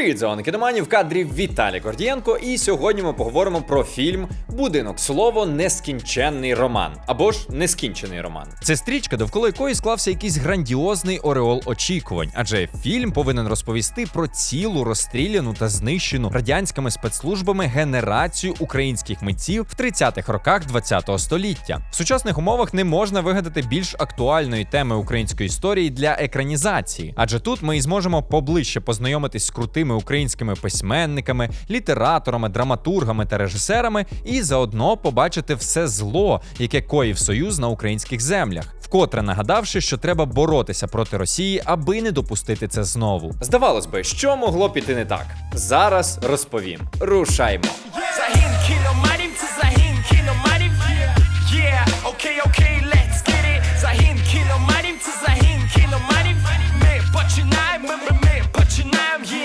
Привіт, зелені кіноманів, в кадрі Віталій Гордієнко, і сьогодні ми поговоримо про фільм Будинок слово нескінченний роман або ж нескінчений роман. Це стрічка, довкола якої склався якийсь грандіозний ореол очікувань, адже фільм повинен розповісти про цілу розстріляну та знищену радянськими спецслужбами генерацію українських митців в 30-х роках ХХ століття. В сучасних умовах не можна вигадати більш актуальної теми української історії для екранізації, адже тут ми і зможемо поближче познайомитись з крутими українськими письменниками, літераторами, драматургами та режисерами, і заодно побачити все зло, яке коїв союз на українських землях, вкотре нагадавши, що треба боротися проти Росії, аби не допустити це знову. Здавалось би, що могло піти не так. Зараз розповім. Рушаймо. Загін кіноманів,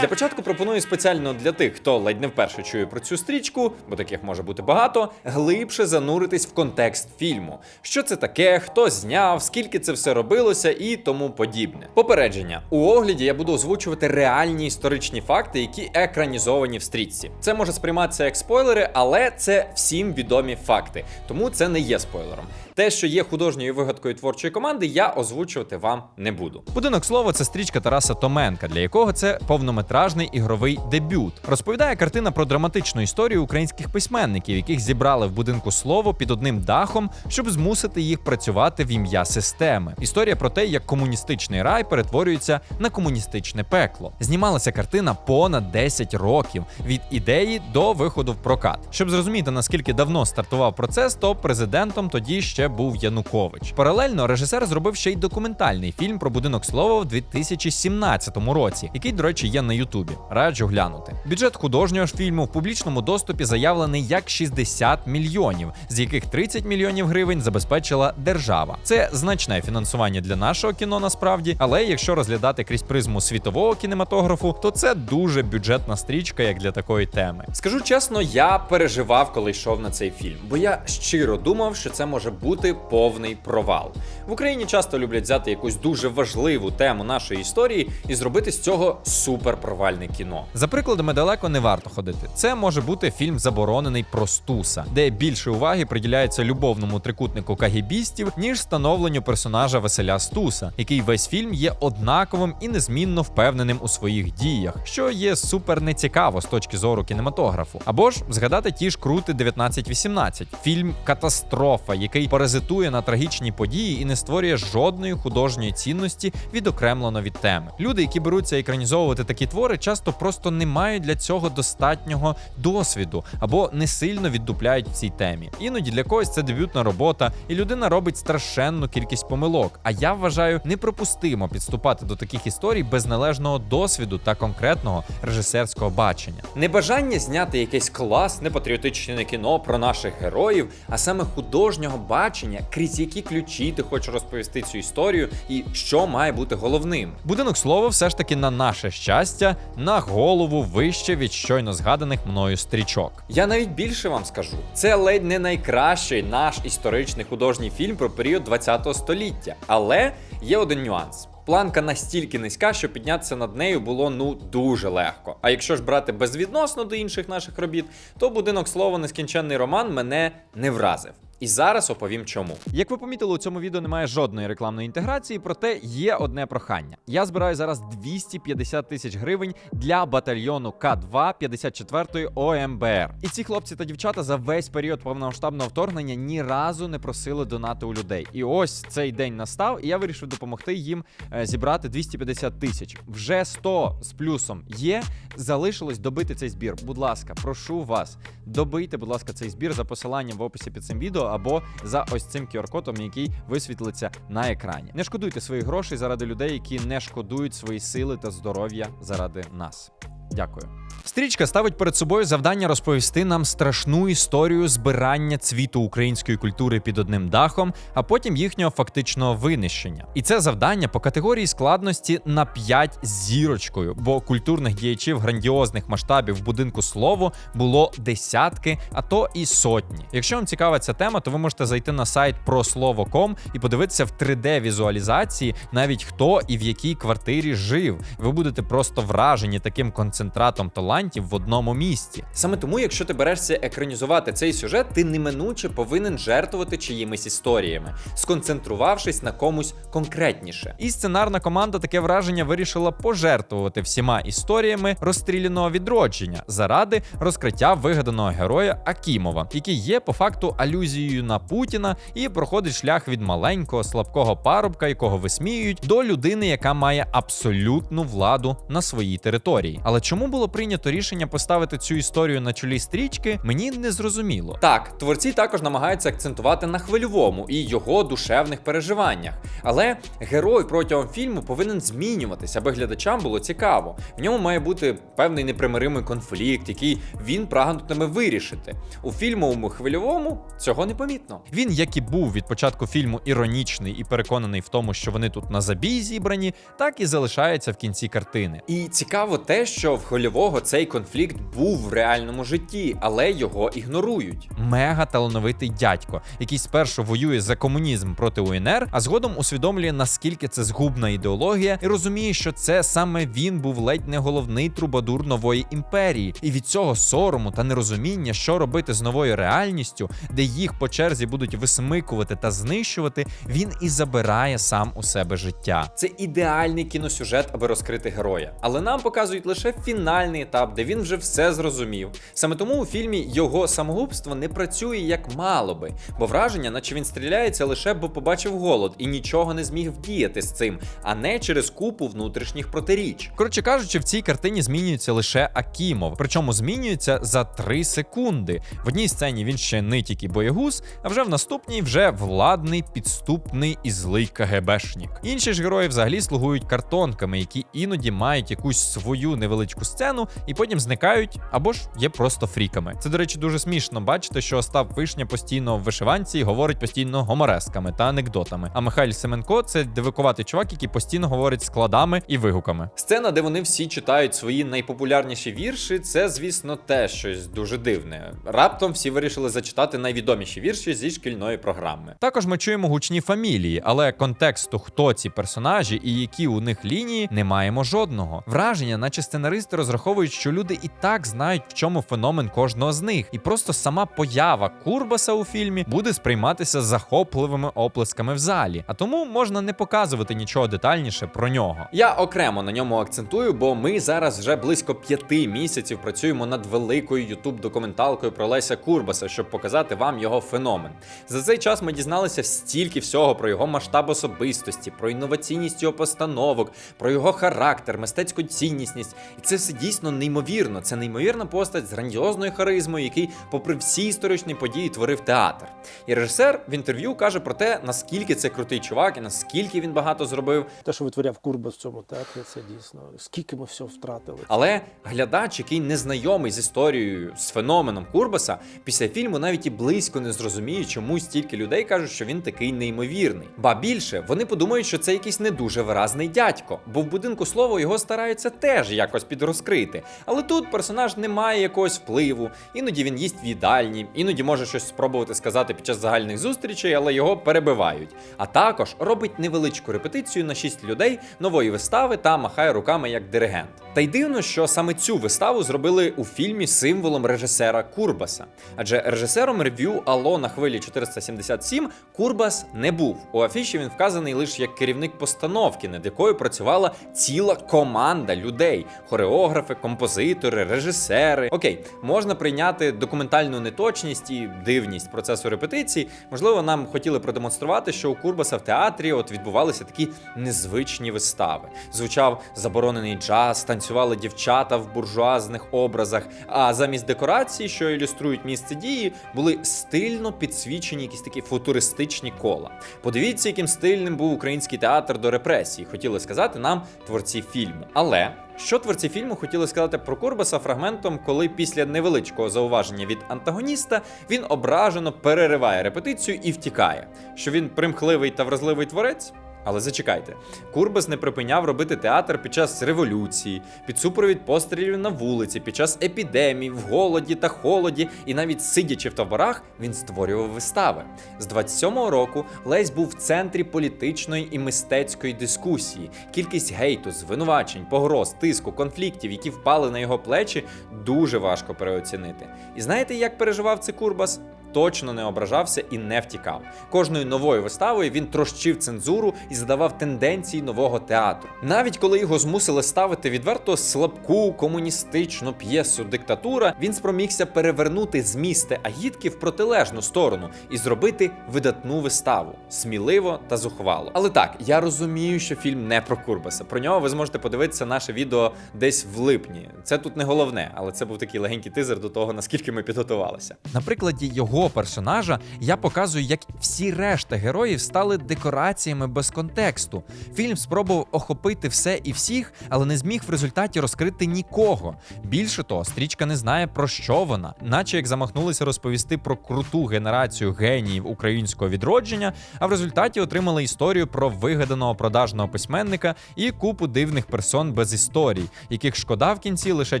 Для початку пропоную спеціально для тих, хто ледь не вперше чує про цю стрічку, бо таких може бути багато, глибше зануритись в контекст фільму. Що це таке, хто зняв, скільки це все робилося і тому подібне. Попередження: у огляді я буду озвучувати реальні історичні факти, які екранізовані в стрічці. Це може сприйматися як спойлери, але це всім відомі факти, тому це не є спойлером. Те, що є художньою вигадкою творчої команди, я озвучувати вам не буду. Будинок слова це стрічка Тараса Томенка, для якого це повнометражний ігровий дебют. Розповідає картина про драматичну історію українських письменників, яких зібрали в будинку слово під одним дахом, щоб змусити їх працювати в ім'я системи. Історія про те, як комуністичний рай перетворюється на комуністичне пекло. Знімалася картина понад 10 років від ідеї до виходу в прокат. Щоб зрозуміти наскільки давно стартував процес, то президентом тоді ще був Янукович. Паралельно режисер зробив ще й документальний фільм про будинок слова в 2017 році, який, до речі, є на Ютубі. Раджу глянути. Бюджет художнього ж фільму в публічному доступі заявлений як 60 мільйонів, з яких 30 мільйонів гривень забезпечила держава. Це значне фінансування для нашого кіно насправді, але якщо розглядати крізь призму світового кінематографу, то це дуже бюджетна стрічка, як для такої теми. Скажу чесно, я переживав, коли йшов на цей фільм, бо я щиро думав, що це може бути повний провал. В Україні часто люблять взяти якусь дуже важливу тему нашої історії і зробити з цього суперпровальне кіно. За прикладами далеко не варто ходити. Це може бути фільм заборонений про Стуса, де більше уваги приділяється любовному трикутнику кагібістів, ніж становленню персонажа Василя Стуса, який весь фільм є однаковим і незмінно впевненим у своїх діях, що є супер нецікаво з точки зору кінематографу. Або ж згадати ті ж крути 1918, фільм катастрофа, який паразитує на трагічній події і не створює жодної художньої цінності відокремлено від теми. Люди, які беруться екранізовувати такі твори, часто просто не мають для цього достатнього досвіду або не сильно віддупляють в цій темі. Іноді для когось це дебютна робота, і людина робить страшенну кількість помилок. А я вважаю неприпустимо підступати до таких історій без належного досвіду та конкретного режисерського бачення. Небажання зняти якесь класне патріотичне кіно про наших героїв, а саме художнього бачення, крізь які ключі ти хочеш розповісти цю історію, і що має бути головним. Будинок слова все ж таки на наше щастя на голову вище від щойно згаданих мною стрічок. Я навіть більше вам скажу: це ледь не найкращий наш історичний художній фільм про період 20 століття. Але є один нюанс. Планка настільки низька, що піднятися над нею було ну дуже легко. А якщо ж брати безвідносно до інших наших робіт, то будинок слова нескінченний роман мене не вразив. І зараз оповім чому. Як ви помітили, у цьому відео немає жодної рекламної інтеграції, проте є одне прохання. Я збираю зараз 250 тисяч гривень для батальйону К2 54-ї ОМБР. І ці хлопці та дівчата за весь період повномасштабного вторгнення ні разу не просили донати у людей. І ось цей день настав, і я вирішив допомогти їм е, зібрати 250 тисяч. Вже 100 з плюсом є. Залишилось добити цей збір. Будь ласка, прошу вас, добийте, будь ласка, цей збір за посиланням в описі під цим відео або за ось цим QR-кодом, який висвітлиться на екрані. Не шкодуйте своїх грошей заради людей, які не шкодують свої сили та здоров'я заради нас. Дякую. Стрічка ставить перед собою завдання розповісти нам страшну історію збирання цвіту української культури під одним дахом, а потім їхнього фактичного винищення. І це завдання по категорії складності на 5 зірочкою, бо культурних діячів грандіозних масштабів в будинку слово було десятки, а то і сотні. Якщо вам цікава ця тема, то ви можете зайти на сайт прослово.com і подивитися в 3D візуалізації навіть хто і в якій квартирі жив. Ви будете просто вражені таким концентратом талантів в одному місці. Саме тому, якщо ти берешся екранізувати цей сюжет, ти неминуче повинен жертвувати чиїмись історіями, сконцентрувавшись на комусь конкретніше. І сценарна команда таке враження вирішила пожертвувати всіма історіями розстріляного відродження заради розкриття вигаданого героя Акімова, який є по факту алюзією на Путіна і проходить шлях від маленького слабкого парубка, якого висміюють, до людини, яка має абсолютну владу на своїй території. Але чому було прийнято рішення поставити цю історію на чолі стрічки, мені не зрозуміло. Так, творці також намагаються акцентувати на хвильовому і його душевних переживаннях. Але герой протягом фільму повинен змінюватися, аби глядачам було цікаво. В ньому має бути певний непримиримий конфлікт, який він прагнутиме вирішити. У фільмовому хвильовому цього не помітно. Він, як і був від початку фільму іронічний і переконаний в тому, що вони тут на забій зібрані, так і залишається в кінці картини. І цікаво те, що в Хвильового цей конфлікт був в реальному житті, але його ігнорують. Мега талановитий дядько, який спершу воює за комунізм проти УНР, а згодом усвідомлює, наскільки це згубна ідеологія, і розуміє, що це саме він був ледь не головний трубадур нової імперії. І від цього сорому та нерозуміння, що робити з новою реальністю, де їх по черзі будуть висмикувати та знищувати, він і забирає сам у себе життя. Це ідеальний кіносюжет, аби розкрити героя. Але нам показують лише фінальний етап, де він вже все зрозумів. Саме тому у фільмі його самогубство не працює як мало би, бо враження, наче він стріляється лише бо побачив голод і нічого не зміг вдіяти з цим, а не через купу внутрішніх протиріч. Коротше кажучи, в цій картині змінюється лише Акімов, причому змінюється за 3 секунди. В одній сцені він ще нитік і боєгуз, а вже в наступній вже владний, підступний і злий КГБшник. Інші ж герої взагалі слугують картонками, які іноді мають якусь свою невеличку сцену і потім зникають або ж є просто фріками. Це, до речі, дуже смішно бачити, що Остап Вишня постійно в вишиванці і говорить постійно гоморесками та анекдотами. А Михайль Семенко це дивикуватий чувак, який постійно говорить складами і вигуками. Сцена, де вони всі читають свої найпопулярніші вірші, це, звісно, теж щось дуже дивне. Раптом всі вирішили зачитати найвідоміші вірші зі шкільної програми. Також ми чуємо гучні фамілії, але контексту, хто ці персонажі і які у них лінії, не маємо жодного. Враження, наче сценаристи розраховують, що люди і так знають, в чому феномен кожного з них, і просто сама поява Курбаса у фільмі буде сприйматися захопливими оплесками в залі. А тому можна не показувати нічого детальніше про нього. Я окремо на ньому акцентую, бо ми зараз вже близько п'яти місяців працюємо над великою ютуб документалкою про Леся Курбаса, щоб показати вам його феномен. За цей час ми дізналися стільки всього про його масштаб особистості, про інноваційність його постановок, про його характер, мистецьку ціннісність. І це все дійсно неймовірно. Це неймовірна постать з грандіозною харизмою, який, попри всі історичні події, творив театр. І режисер в інтерв'ю каже про те, наскільки це крутий чувак і наскільки він багато зробив. Те, що витворяв Курба в цьому театрі, це дійсно скільки ми всього втратили. Але глядач, який не знайомий з історією з феноменом Курбаса, після фільму навіть і близько не зрозуміє, чому стільки людей кажуть, що він такий неймовірний. Ба більше вони подумають, що це якийсь не дуже виразний дядько, бо в будинку слова його стараються теж якось підрозкрити. Але тут персонаж не має якогось впливу, іноді він їсть в їдальні, іноді може щось спробувати сказати під час загальних зустрічей, але його перебивають. А також робить невеличку репетицію на шість людей нової вистави та махає руками як диригент. Та й дивно, що саме цю виставу зробили у фільмі символом режисера Курбаса. Адже режисером рев'ю Ало на хвилі 477 Курбас не був. У афіші він вказаний лише як керівник постановки, над якою працювала ціла команда людей: хореографи, композитори, режисери. Окей, можна прийняти документальну неточність і дивність процесу репетиції. Можливо, нам хотіли продемонструвати, що у Курбаса в театрі от відбувалися такі незвичні вистави. Звучав заборонений джаз, танцювали дівчата в буржуазних образах. А замість декорацій, що ілюструють місце дії, були стильно підсвічені якісь такі футуристичні кола. Подивіться, яким стильним був український театр до репресії, хотіли сказати нам творці фільму. Але Що творці фільму хотіли сказати про Курбаса фрагментом, коли після невеличкого зауваження від антагоніста він ображено перериває репетицію і втікає, що він примхливий та вразливий творець? Але зачекайте, Курбас не припиняв робити театр під час революції, під супровід пострілів на вулиці, під час епідемій, в голоді та холоді, і навіть сидячи в таборах, він створював вистави. З 27-го року Лесь був в центрі політичної і мистецької дискусії. Кількість гейту, звинувачень, погроз, тиску, конфліктів, які впали на його плечі, дуже важко переоцінити. І знаєте, як переживав це Курбас? Точно не ображався і не втікав. Кожною новою виставою він трощив цензуру і задавав тенденції нового театру. Навіть коли його змусили ставити відверто слабку комуністичну п'єсу Диктатура, він спромігся перевернути змісти агітки в протилежну сторону і зробити видатну виставу сміливо та зухвало. Але так, я розумію, що фільм не про Курбаса. Про нього ви зможете подивитися наше відео десь в липні. Це тут не головне, але це був такий легенький тизер до того, наскільки ми підготувалися. На прикладі його персонажа я показую, як всі решта героїв стали декораціями без контексту. Фільм спробував охопити все і всіх, але не зміг в результаті розкрити нікого. Більше того, стрічка не знає про що вона, наче як замахнулися розповісти про круту генерацію геніїв українського відродження, а в результаті отримали історію про вигаданого продажного письменника і купу дивних персон без історій, яких шкода в кінці лише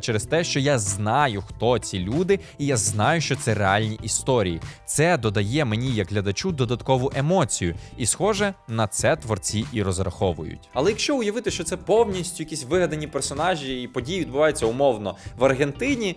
через те, що я знаю, хто ці люди, і я знаю, що це реальні історії. Це додає мені як глядачу додаткову емоцію, і схоже на це творці і розраховують. Але якщо уявити, що це повністю якісь вигадані персонажі і події відбуваються умовно в Аргентині,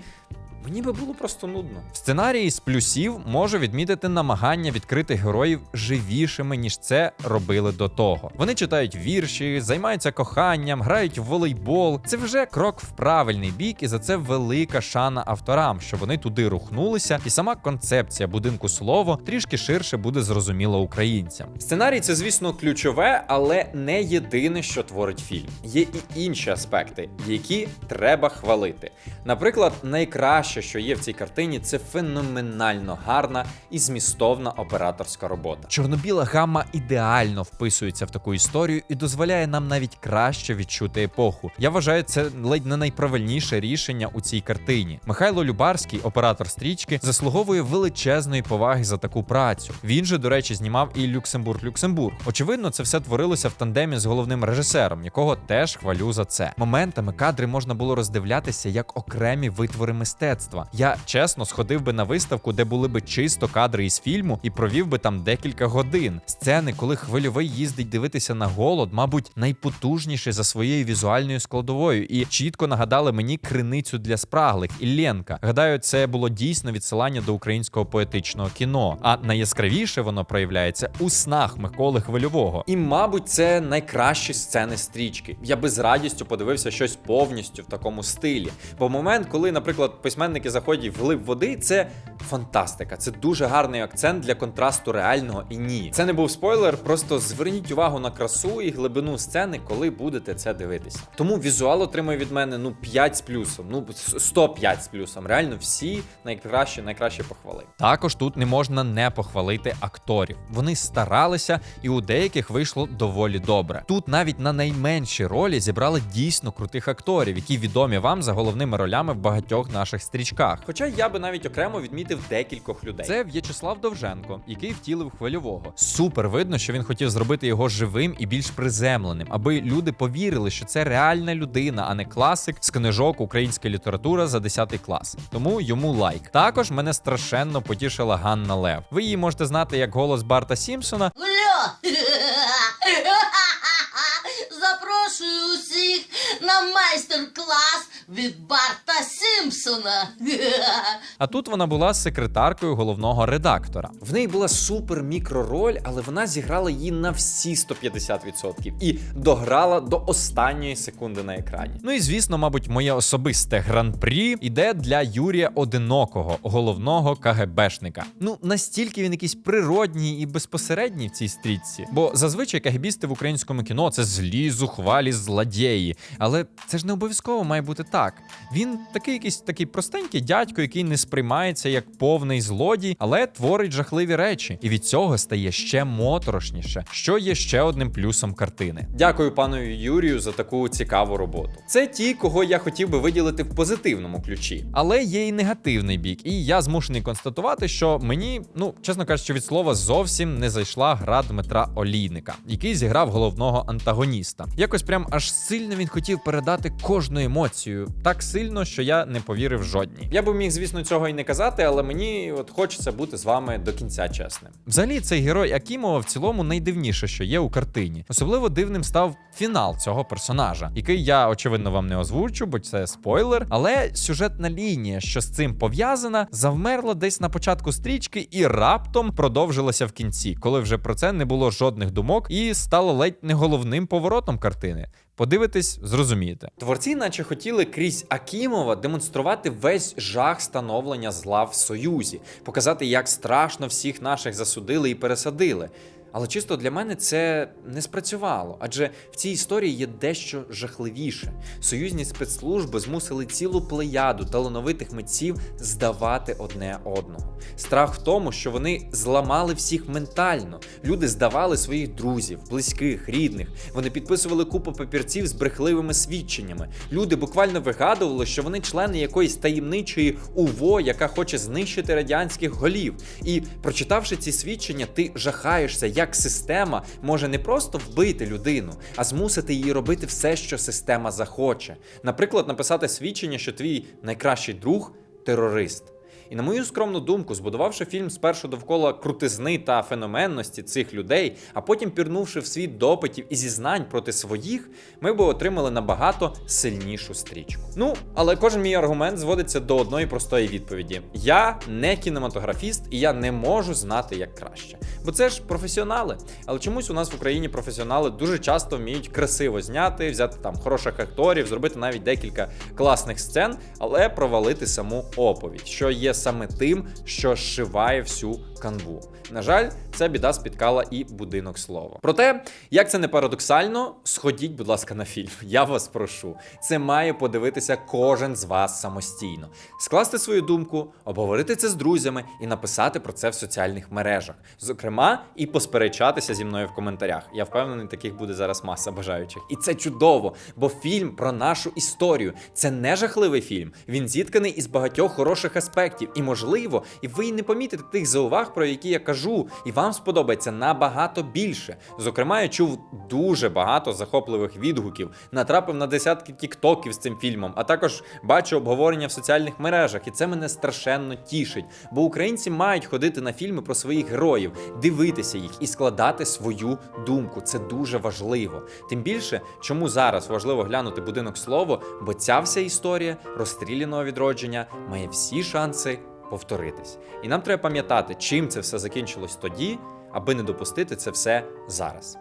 мені би було просто нудно. В сценарії з плюсів можу відмітити намагання відкрити героїв живішими, ніж це робили до того. Вони читають вірші, займаються коханням, грають в волейбол. Це вже крок в правильний бік, і за це велика шана авторам, що вони туди рухнулися, і сама концепція будинку слово трішки ширше буде зрозуміла українцям. Сценарій це, звісно, ключове, але не єдине, що творить фільм. Є і інші аспекти, які треба хвалити. Наприклад, найкраще, що є в цій картині, це феноменально гарна і змістовна операторська робота. Чорно-біла гамма ідеально вписується в таку історію і дозволяє нам навіть краще відчути епоху. Я вважаю, це ледь не найправильніше рішення у цій картині. Михайло Любарський, оператор стрічки, заслуговує величезної поваги за таку працю. Він же, до речі, знімав і Люксембург Люксембург. Очевидно, це все творилося в тандемі з головним режисером, якого теж хвалю за це. Моментами кадри можна було роздивлятися як окремі витвори мистецтва. Я чесно сходив би на виставку, де були би чисто кадри із фільму, і провів би там декілька годин. Сцени, коли хвильовий їздить дивитися на голод, мабуть, найпотужніші за своєю візуальною складовою, і чітко нагадали мені криницю для спраглих і Ленка. Гадаю, це було дійсно відсилання до українського поетичного кіно. А найяскравіше воно проявляється у снах Миколи Хвильового. І, мабуть, це найкращі сцени стрічки. Я би з радістю подивився щось повністю в такому стилі. Бо момент, коли, наприклад, письменники заходять в глиб води, це фантастика. Це дуже гарний акцент для контрасту реального і ні. Це не був спойлер, просто зверніть увагу на красу і глибину сцени, коли будете це дивитися. Тому візуал отримує від мене ну 5 з плюсом, ну 105 з плюсом. Реально всі найкращі, найкращі похвали. Також тут не можна не похвалити акторів. Вони старалися, і у деяких вийшло доволі добре. Тут навіть на найменші ролі зібрали дійсно крутих акторів, які відомі вам за головними ролями в багатьох наших стрічках. Хоча я би навіть окремо відмітив декількох людей. Це В'ячеслав Довженко, який втілив хвильового. Супер видно, що він хотів зробити його живим і більш приземленим, аби люди повірили, що це реальна людина, а не класик з книжок українська література за 10 клас. Тому йому лайк. Також мене страшенно потішила Ганна Лев. Ви її можете знати як голос Барта Сімпсона, Запрошую усіх на майстер-клас від Барта Сімпсона. а тут вона була секретаркою головного редактора. В неї була супер мікророль, але вона зіграла її на всі 150% і дограла до останньої секунди на екрані. Ну і звісно, мабуть, моє особисте гран-прі іде для Юрія Одинокого, головного КГБшника. Ну настільки він якийсь природній і безпосередній в цій стрічці. Бо зазвичай КГБісти в українському кіно це злі, зухвалі злодії. Але це ж не обов'язково має бути так. Він такий якийсь такий простенький дядько, який не сприймається як повний злодій, але творить жахливі речі, і від цього стає ще моторошніше, що є ще одним плюсом картини. Дякую пану Юрію за таку цікаву роботу. Це ті, кого я хотів би виділити в позитивному ключі. Але є і негативний бік, і я змушений констатувати, що мені, ну чесно кажучи, від слова зовсім не зайшла гра Дмитра Олійника, який зіграв головного антагоніста. Якось прям аж сильно він хотів передати кожну емоцію, так сильно, що я не повірив жодній. Я би міг, звісно, цього і не казати, але мені от хочеться бути з вами до кінця чесним. Взагалі, цей герой Акімова в цілому найдивніше, що є у картині. Особливо дивним став фінал цього персонажа, який я очевидно вам не озвучу, бо це спойлер. Але сюжетна лінія, що з цим пов'язана, завмерла десь на початку стрічки і раптом продовжилася в кінці, коли вже про це не було жодних думок і стало ледь не головним поворотом картини. Подивитись, зрозумієте. Творці, наче хотіли крізь Акімова демонструвати весь жах становлення зла в Союзі, показати, як страшно всіх наших засудили і пересадили. Але чисто для мене це не спрацювало, адже в цій історії є дещо жахливіше. Союзні спецслужби змусили цілу плеяду талановитих митців здавати одне одного. Страх в тому, що вони зламали всіх ментально. Люди здавали своїх друзів, близьких, рідних. Вони підписували купу папірців з брехливими свідченнями. Люди буквально вигадували, що вони члени якоїсь таємничої УВО, яка хоче знищити радянських голів. І прочитавши ці свідчення, ти жахаєшся, як система може не просто вбити людину, а змусити її робити все, що система захоче. Наприклад, написати свідчення, що твій найкращий друг терорист. І на мою скромну думку, збудувавши фільм спершу довкола крутизни та феноменності цих людей, а потім пірнувши в світ допитів і зізнань проти своїх, ми би отримали набагато сильнішу стрічку. Ну, але кожен мій аргумент зводиться до одної простої відповіді: я не кінематографіст, і я не можу знати як краще. Бо це ж професіонали. Але чомусь у нас в Україні професіонали дуже часто вміють красиво зняти, взяти там хороших акторів, зробити навіть декілька класних сцен, але провалити саму оповідь, що є саме тим, що зшиває всю канву. На жаль, ця біда спіткала і будинок слова. Проте, як це не парадоксально, сходіть, будь ласка, на фільм. Я вас прошу. Це має подивитися кожен з вас самостійно, скласти свою думку, обговорити це з друзями і написати про це в соціальних мережах. Зокрема, і посперечатися зі мною в коментарях. Я впевнений, таких буде зараз маса бажаючих. І це чудово, бо фільм про нашу історію. Це не жахливий фільм. Він зітканий із багатьох хороших аспектів. І можливо, і ви й не помітите тих зауваг, про які я кажу, і вам сподобається набагато більше. Зокрема, я чув дуже багато захопливих відгуків, натрапив на десятки тіктоків з цим фільмом, а також бачу обговорення в соціальних мережах, і це мене страшенно тішить. Бо українці мають ходити на фільми про своїх героїв, дивитися їх і складати свою думку. Це дуже важливо. Тим більше, чому зараз важливо глянути будинок слово, бо ця вся історія розстріляного відродження має всі шанси повторитись. І нам треба пам'ятати, чим це все закінчилось тоді, аби не допустити це все зараз.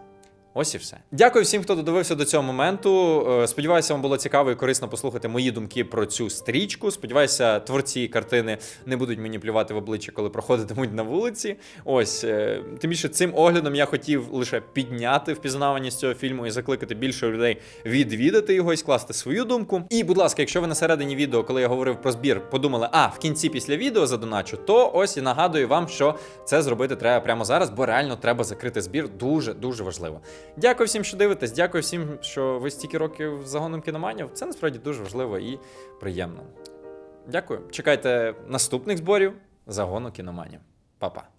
Ось і все. Дякую всім, хто додивився до цього моменту. Е, Сподіваюся, вам було цікаво і корисно послухати мої думки про цю стрічку. Сподіваюся, творці картини не будуть мені плювати в обличчя, коли проходитимуть на вулиці. Ось е, тим більше цим оглядом я хотів лише підняти впізнаваність цього фільму і закликати більше людей відвідати його і скласти свою думку. І, будь ласка, якщо ви на середині відео, коли я говорив про збір, подумали, а в кінці після відео задоначу, то ось і нагадую вам, що це зробити треба прямо зараз, бо реально треба закрити збір. Дуже дуже важливо. Дякую всім, що дивитесь. Дякую всім, що ви стільки років загоном кіноманів. Це насправді дуже важливо і приємно. Дякую. Чекайте наступних зборів загону кіноманів. Па-па.